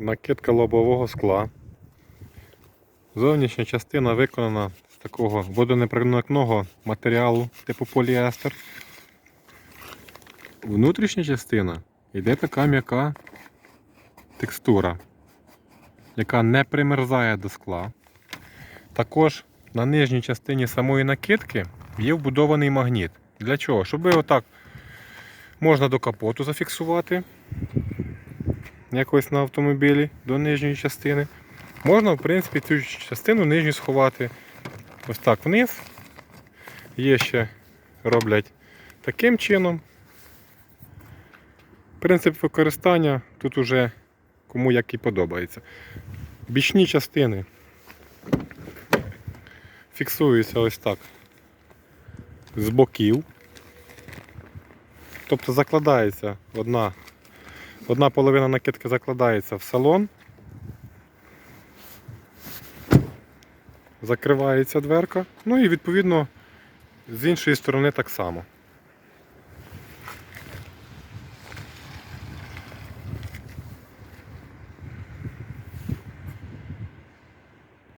Накидка лобового скла. Зовнішня частина виконана з такого водонепроникного матеріалу типу поліестер. Внутрішня частина йде така м'яка текстура, яка не примерзає до скла. Також на нижній частині самої накидки є вбудований магніт. Для чого? Щоб отак можна до капоту зафіксувати якось на автомобілі до нижньої частини. Можна, в принципі, цю частину нижню сховати ось так вниз. Є ще роблять таким чином. Принцип використання тут уже кому як і подобається. Бічні частини фіксуються ось так з боків. Тобто закладається одна Одна половина накидки закладається в салон. Закривається дверка. Ну і відповідно з іншої сторони так само.